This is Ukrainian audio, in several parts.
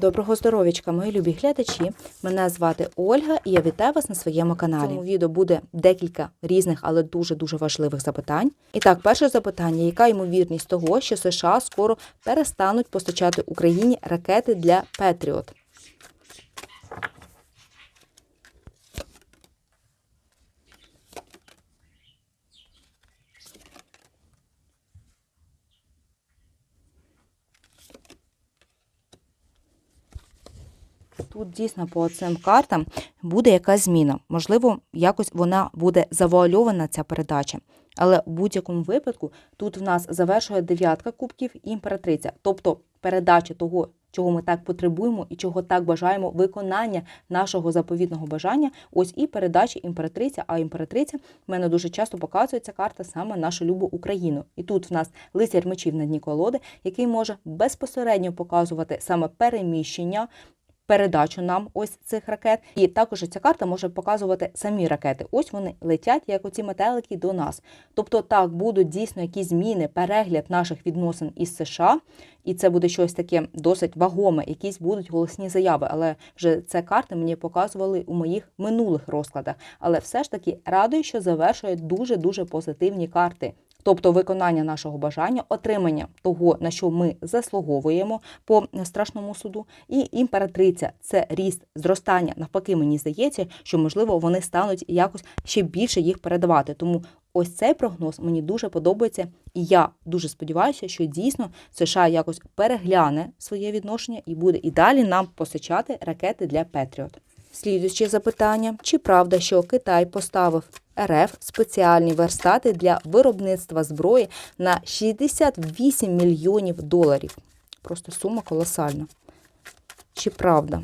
Доброго здоров'ячка, мої любі глядачі. Мене звати Ольга і я вітаю вас на своєму каналі. Цьому відео буде декілька різних, але дуже дуже важливих запитань. І так, перше запитання: яка ймовірність того, що США скоро перестануть постачати Україні ракети для Петріот? Тут дійсно по цим картам буде якась зміна. Можливо, якось вона буде завуальована, ця передача. Але в будь-якому випадку тут в нас завершує дев'ятка кубків і імператриця. Тобто передача того, чого ми так потребуємо і чого так бажаємо, виконання нашого заповітного бажання. Ось і передача імператриця. А імператриця в мене дуже часто показується карта саме нашу любу Україну. І тут в нас лицар мечів на дні колоди, який може безпосередньо показувати саме переміщення передачу нам ось цих ракет. І також ця карта може показувати самі ракети. Ось вони летять, як оці метелики до нас. Тобто, так будуть дійсно якісь зміни, перегляд наших відносин із США, і це буде щось таке досить вагоме, якісь будуть голосні заяви. Але вже це карти мені показували у моїх минулих розкладах. Але все ж таки радує, що завершують дуже дуже позитивні карти. Тобто виконання нашого бажання, отримання того, на що ми заслуговуємо по страшному суду, і імператриця це ріст зростання. Навпаки, мені здається, що можливо вони стануть якось ще більше їх передавати. Тому ось цей прогноз мені дуже подобається, і я дуже сподіваюся, що дійсно США якось перегляне своє відношення і буде і далі нам постачати ракети для Петріот. Слідуюче запитання: чи правда, що Китай поставив РФ спеціальні верстати для виробництва зброї на 68 мільйонів доларів? Просто сума колосальна. Чи правда?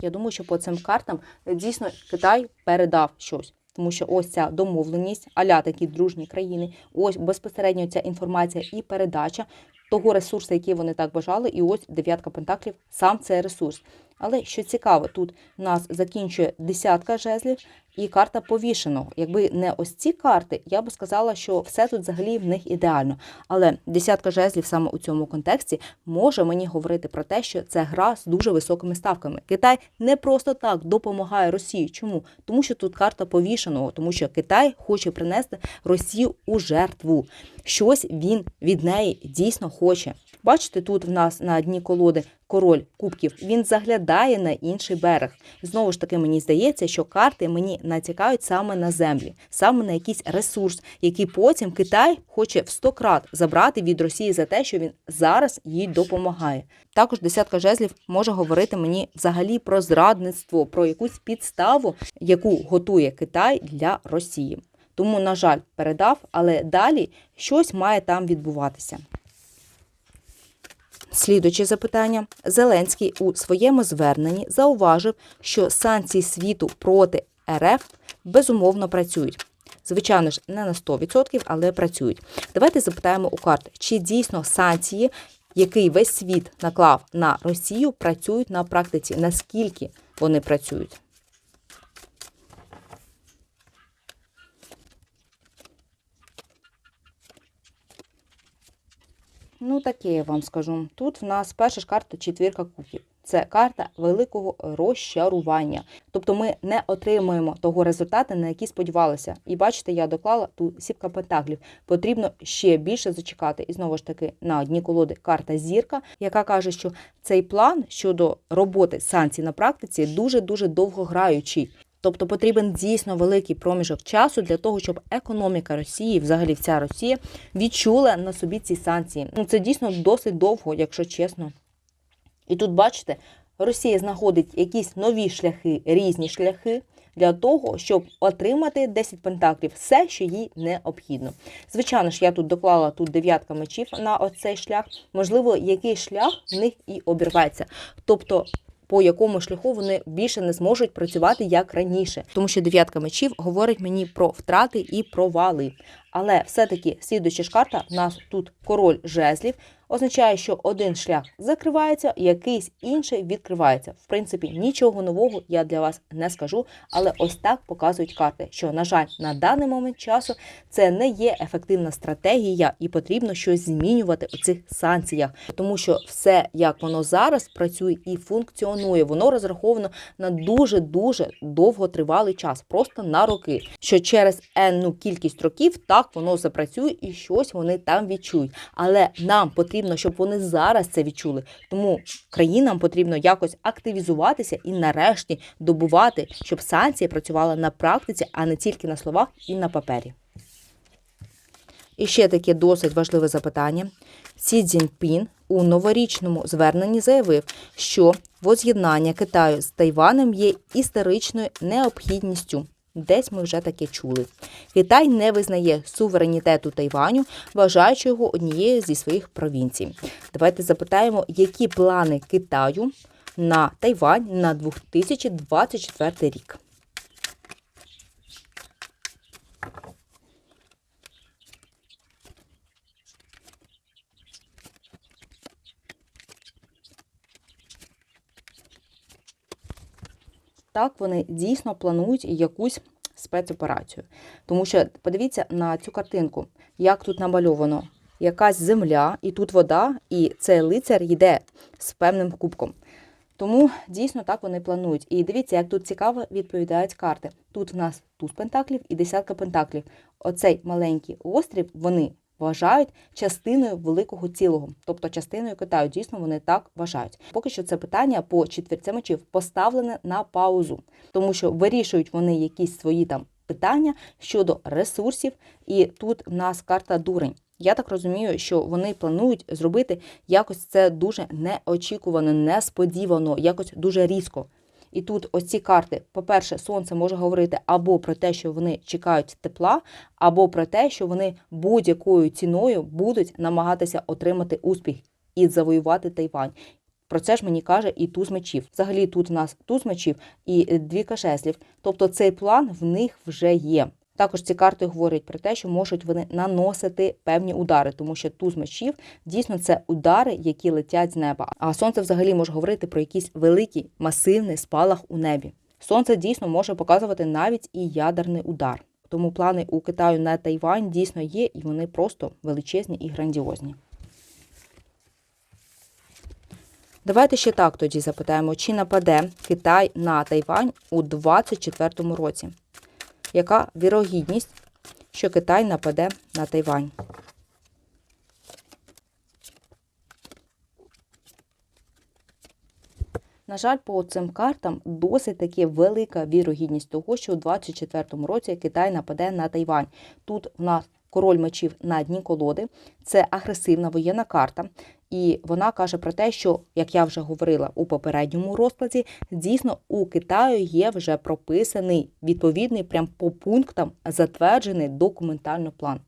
Я думаю, що по цим картам дійсно Китай передав щось. Тому що ось ця домовленість, аля такі дружні країни, ось безпосередньо ця інформація і передача того ресурсу, який вони так бажали, і ось дев'ятка пентаклів, сам цей ресурс. Але що цікаво, тут у нас закінчує десятка жезлів і карта повішеного. Якби не ось ці карти, я би сказала, що все тут взагалі в них ідеально. Але десятка жезлів саме у цьому контексті може мені говорити про те, що це гра з дуже високими ставками. Китай не просто так допомагає Росії. Чому? Тому що тут карта повішеного, тому що Китай хоче принести Росію у жертву. Щось він від неї дійсно хоче. Бачите, тут в нас на дні колоди король кубків. Він заглядає на інший берег. Знову ж таки, мені здається, що карти мені натякають саме на землі, саме на якийсь ресурс, який потім Китай хоче в сто крат забрати від Росії за те, що він зараз їй допомагає. Також десятка жезлів може говорити мені взагалі про зрадництво, про якусь підставу, яку готує Китай для Росії. Тому, на жаль, передав, але далі щось має там відбуватися. Слідуюче запитання. Зеленський у своєму зверненні зауважив, що санкції світу проти РФ безумовно працюють. Звичайно ж, не на 100%, але працюють. Давайте запитаємо у карт, чи дійсно санкції, які весь світ наклав на Росію, працюють на практиці, наскільки вони працюють? Ну, таке я вам скажу. Тут в нас перша ж карта четвірка кубків. Це карта великого розчарування. Тобто ми не отримуємо того результату, на який сподівалися. І бачите, я доклала тут сіпка пентаклів. Потрібно ще більше зачекати. І знову ж таки на одній колоди карта зірка, яка каже, що цей план щодо роботи санкцій на практиці дуже дуже довгограючий. Тобто потрібен дійсно великий проміжок часу для того, щоб економіка Росії, взагалі вся Росія, відчула на собі ці санкції. Ну це дійсно досить довго, якщо чесно. І тут, бачите, Росія знаходить якісь нові шляхи, різні шляхи для того, щоб отримати 10 пентаклів, все, що їй необхідно. Звичайно ж, я тут доклала тут дев'ятка мечів на оцей шлях. Можливо, який шлях в них і обірветься. Тобто по якому шляху вони більше не зможуть працювати як раніше, тому що дев'ятка мечів говорить мені про втрати і провали. Але все-таки слідуюча ж карта, в нас тут король жезлів. Означає, що один шлях закривається, якийсь інший відкривається. В принципі, нічого нового я для вас не скажу, але ось так показують карти, що, на жаль, на даний момент часу це не є ефективна стратегія, і потрібно щось змінювати у цих санкціях, тому що все, як воно зараз працює і функціонує, воно розраховано на дуже дуже довготривалий час, просто на роки. Що через енну кількість років так воно запрацює і щось вони там відчують. Але нам потрібно, щоб вони зараз це відчули. Тому країнам потрібно якось активізуватися і нарешті добувати, щоб санкції працювали на практиці, а не тільки на словах і на папері. І ще таке досить важливе запитання. Сі Цзіньпін у новорічному зверненні заявив, що воз'єднання Китаю з Тайванем є історичною необхідністю. Десь ми вже таке чули. Китай не визнає суверенітету Тайваню, вважаючи його однією зі своїх провінцій. Давайте запитаємо, які плани Китаю на Тайвань на 2024 рік. Так вони дійсно планують якусь спецоперацію. Тому що подивіться на цю картинку, як тут намальовано. Якась земля, і тут вода, і цей лицар йде з певним кубком. Тому дійсно так вони планують. І дивіться, як тут цікаво відповідають карти. Тут в нас туз пентаклів і десятка пентаклів. Оцей маленький острів вони вважають частиною великого цілого, тобто частиною Китаю. Дійсно, вони так вважають. Поки що це питання по четвірці мечів поставлене на паузу, тому що вирішують вони якісь свої там питання щодо ресурсів, і тут в нас карта дурень. Я так розумію, що вони планують зробити якось це дуже неочікувано, несподівано, якось дуже різко. І тут ось ці карти, по-перше, сонце може говорити або про те, що вони чекають тепла, або про те, що вони будь-якою ціною будуть намагатися отримати успіх і завоювати Тайвань. Про це ж мені каже і туз мечів. Взагалі тут у нас туз мечів і дві кашеслів. Тобто цей план в них вже є. Також ці карти говорять про те, що можуть вони наносити певні удари, тому що туз мечів дійсно це удари, які летять з неба. А сонце взагалі може говорити про якийсь великий масивний спалах у небі. Сонце дійсно може показувати навіть і ядерний удар. Тому плани у Китаю на Тайвань дійсно є, і вони просто величезні і грандіозні. Давайте ще так тоді запитаємо, чи нападе Китай на Тайвань у 2024 році яка вірогідність, що Китай нападе на Тайвань. На жаль, по цим картам досить таки велика вірогідність того, що у 2024 році Китай нападе на Тайвань. Тут в нас король мечів на дні колоди, це агресивна воєнна карта. І вона каже про те, що, як я вже говорила у попередньому розкладі, дійсно у Китаю є вже прописаний відповідний прям по пунктам затверджений документальний план.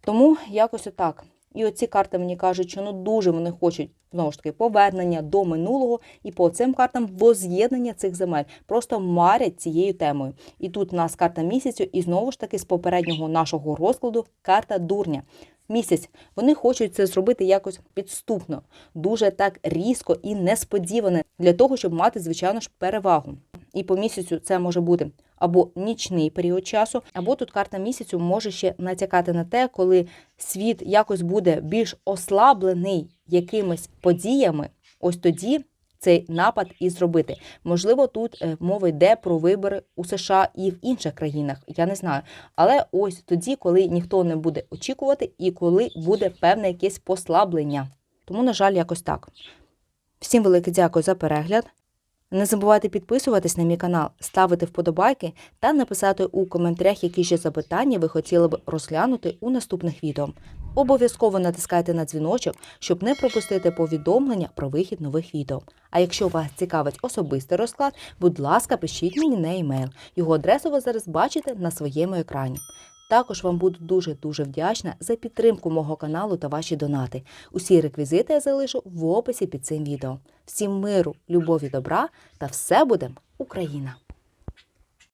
Тому якось отак. І оці карти мені кажуть, що ну дуже вони хочуть знову ж таки повернення до минулого, і по цим картам воз'єднання цих земель просто марять цією темою. І тут у нас карта місяцю, і знову ж таки з попереднього нашого розкладу карта дурня місяць. Вони хочуть це зробити якось підступно, дуже так різко і несподіване для того, щоб мати, звичайно ж, перевагу. І по місяцю це може бути або нічний період часу, або тут карта місяцю може ще натякати на те, коли світ якось буде більш ослаблений якимись подіями. Ось тоді цей напад і зробити. Можливо, тут е, мова йде про вибори у США і в інших країнах. Я не знаю. Але ось тоді, коли ніхто не буде очікувати, і коли буде певне якесь послаблення. Тому, на жаль, якось так. Всім велике дякую за перегляд. Не забувайте підписуватись на мій канал, ставити вподобайки та написати у коментарях, які ще запитання ви хотіли б розглянути у наступних відео. Обов'язково натискайте на дзвіночок, щоб не пропустити повідомлення про вихід нових відео. А якщо вас цікавить особистий розклад, будь ласка, пишіть мені на емейл. Його адресу ви зараз бачите на своєму екрані. Також вам буду дуже-дуже вдячна за підтримку мого каналу та ваші донати. Усі реквізити я залишу в описі під цим відео. Всім миру, любові, добра та все буде Україна!